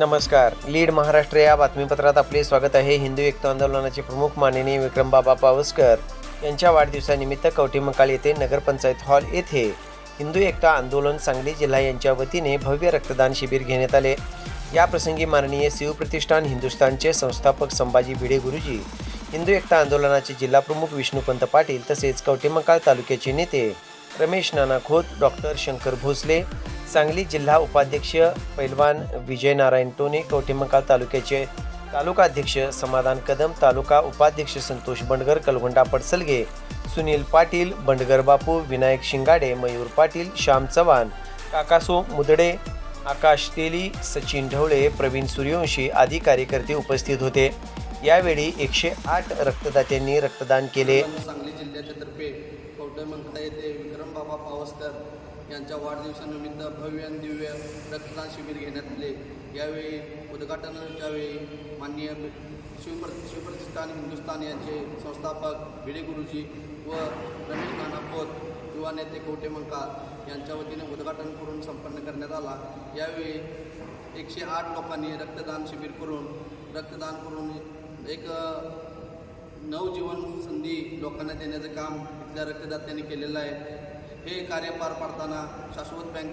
नमस्कार. लीड महाराष्ट्र या बातमीपत्रात आपले स्वागत आहे. हिंदू एकता आंदोलनाचे प्रमुख माननीय विक्रमबाबा पावसकर यांच्या वाढदिवसानिमित्त कवठेमंकाळ येथे नगरपंचायत हॉल येथे हिंदू एकता आंदोलन सांगली जिल्हा यांच्या वतीने भव्य रक्तदान शिबिर घेण्यात आले. या प्रसंगी माननीय शिवप्रतिष्ठान हिंदुस्थानचे संस्थापक संभाजी भिडे गुरुजी हिंदू एकता आंदोलनाचे जिल्हाप्रमुख विष्णुपंत पाटील तसेच कवठेमंकाळ तालुक्याचे नेते रमेश नाना खोत डॉक्टर शंकर भोसले सांगली जिल्हा उपाध्यक्ष पैलवान विजय नारायण टोने कवठेमंकाळ तालुक्याचे तालुका अध्यक्ष समाधान कदम तालुका उपाध्यक्ष संतोष बंडगर कलगुंडा पडसलगे सुनील पाटील बंडगर बापू विनायक शिंगाडे मयूर पाटील श्याम चव्हाण काकासो मुदडे आकाश तेली सचिन ढवळे प्रवीण सूर्यवंशी आदी कार्यकर्ते उपस्थित होते. यावेळी एकशे आठ रक्तदात्यांनी रक्तदान केले. सांगली जिल्ह्याच्या तर्फे कवठेमंकाळ येथे विक्रमबाबा पावसकर यांच्या वाढदिवसानिमित्त भव्य आणि दिव्य रक्तदान शिबिर घेण्यात आले. यावेळी उद्घाटनाच्या वेळी माननीय शिवप्र शिवप्रतिष्ठान हिंदुस्थान यांचे संस्थापक भिडे गुरुजी व रमेश नाना खोत युवा नेते कवठेमंकाळ यांच्या वतीने उद्घाटन करून संपन्न करण्यात आला. यावेळी एकशे आठ लोकांनी रक्तदान शिबिर करून रक्तदान करून एक नवजीवन संधी लोकांना देण्याचं काम इथल्या रक्तदात्यांनी केलेलं आहे. हे कार्य पार पाडताना शाश्वत बँक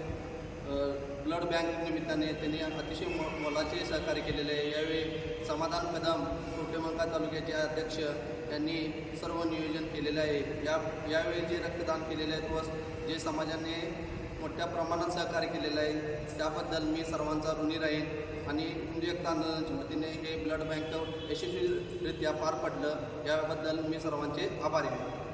ब्लड बँक निमित्ताने त्यांनी अतिशय मो मोलाचे सहकार्य केलेले आहे. यावेळी समाधान कदम कोटेमंका तालुक्याचे अध्यक्ष यांनी सर्व नियोजन केलेलं आहे. या यावेळी जे रक्तदान केलेले आहेत व जे समाजाने त्या प्रमाणात सहकार्य केलेलं आहे. त्याबद्दल मी सर्वांचा ऋणी राहीन आणि हिंदू एकता वतीने हे ब्लड बँक यशस्वीरित्या पार पडलं याबद्दल मी सर्वांचे आभारी आहे.